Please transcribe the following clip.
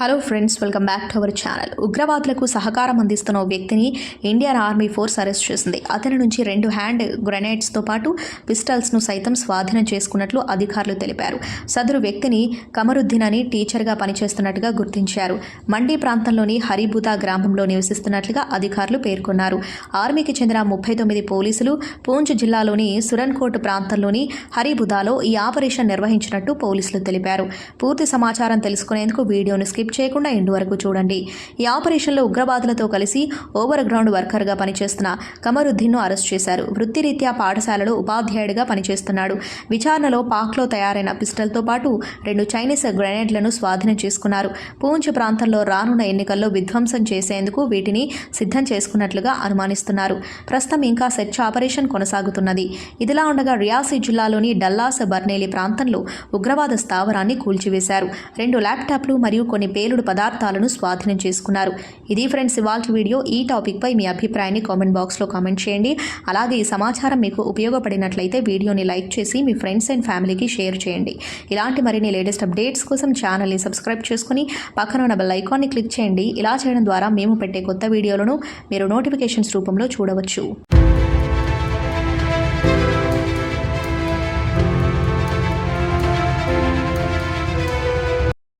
Hello friends welcome back to our channel ఉగ్రవాదులకు సహకారం అందిస్తున్న ఓ వ్యక్తిని ఇండియన్ ఆర్మీ ఫోర్స్ అరెస్ట్ చేసింది. అతని నుంచి రెండు హ్యాండ్ గ్రెనేడ్స్తో పాటు పిస్టల్స్ను సైతం స్వాధీనం చేసుకున్నట్లు అధికారులు తెలిపారు. సదరు వ్యక్తిని కమరుద్దీన్ అని టీచర్గా పనిచేస్తున్నట్టుగా గుర్తించారు. మండీ ప్రాంతంలోని హరిబుతా గ్రామంలో నివసిస్తున్నట్లుగా అధికారులు పేర్కొన్నారు. ఆర్మీకి చెందిన ముప్పై తొమ్మిది పోలీసులు పూంచ్ జిల్లాలోని సురన్కోట్ ప్రాంతంలోని హరిబుదాలో ఈ ఆపరేషన్ నిర్వహించినట్టు పోలీసులు తెలిపారు. పూర్తి సమాచారం తెలుసుకునేందుకు వీడియోను స్కిప్ చేయకుండా ఎండ్ వరకు చూడండి. ఈ ఆపరేషన్లో ఉగ్రవాదులతో కలిసి ఓవర్ గ్రౌండ్ వర్కర్గా పనిచేస్తున్న కమరుద్దీన్ను అరెస్ట్ చేశారు. వృత్తిరీత్యా పాఠశాలలో ఉపాధ్యాయుడిగా పనిచేస్తున్నాడు. విచారణలో పాక్లో తయారైన పిస్టల్తో పాటు రెండు చైనీస్ గ్రెనేడ్లను స్వాధీనం చేసుకున్నారు. పూంచ్ ప్రాంతంలో రానున్న ఎన్నికల్లో విధ్వంసం చేసేందుకు వీటిని సిద్ధం చేసుకున్నట్లుగా అనుమానిస్తున్నారు. ప్రస్తుతం ఇంకా సెర్చ్ ఆపరేషన్ కొనసాగుతున్నది. ఇదిలా ఉండగా రియాసీ జిల్లాలోని డల్లాస్ బర్నేలి ప్రాంతంలో ఉగ్రవాద స్థావరాన్ని కూల్చివేశారు. రెండు ల్యాప్టాప్లు మరియు కొన్ని పేలుడు పదార్థాలను స్వాధీనం చేసుకున్నారు. ఇది ఫ్రెండ్స్ ఇవాళ వీడియో. ఈ టాపిక్పై మీ అభిప్రాయాన్ని కామెంట్ బాక్స్లో కామెంట్ చేయండి. అలాగే ఈ సమాచారం మీకు ఉపయోగపడినట్లయితే వీడియోని లైక్ చేసి మీ ఫ్రెండ్స్ అండ్ ఫ్యామిలీకి షేర్ చేయండి. ఇలాంటి మరిన్ని లేటెస్ట్ అప్డేట్స్ కోసం ఛానల్ని సబ్స్క్రైబ్ చేసుకుని పక్కన ఉన్న బెల్ ఐకాన్ని క్లిక్ చేయండి. ఇలా చేయడం ద్వారా మేము పెట్టే కొత్త వీడియోలను మీరు నోటిఫికేషన్స్ రూపంలో చూడవచ్చు.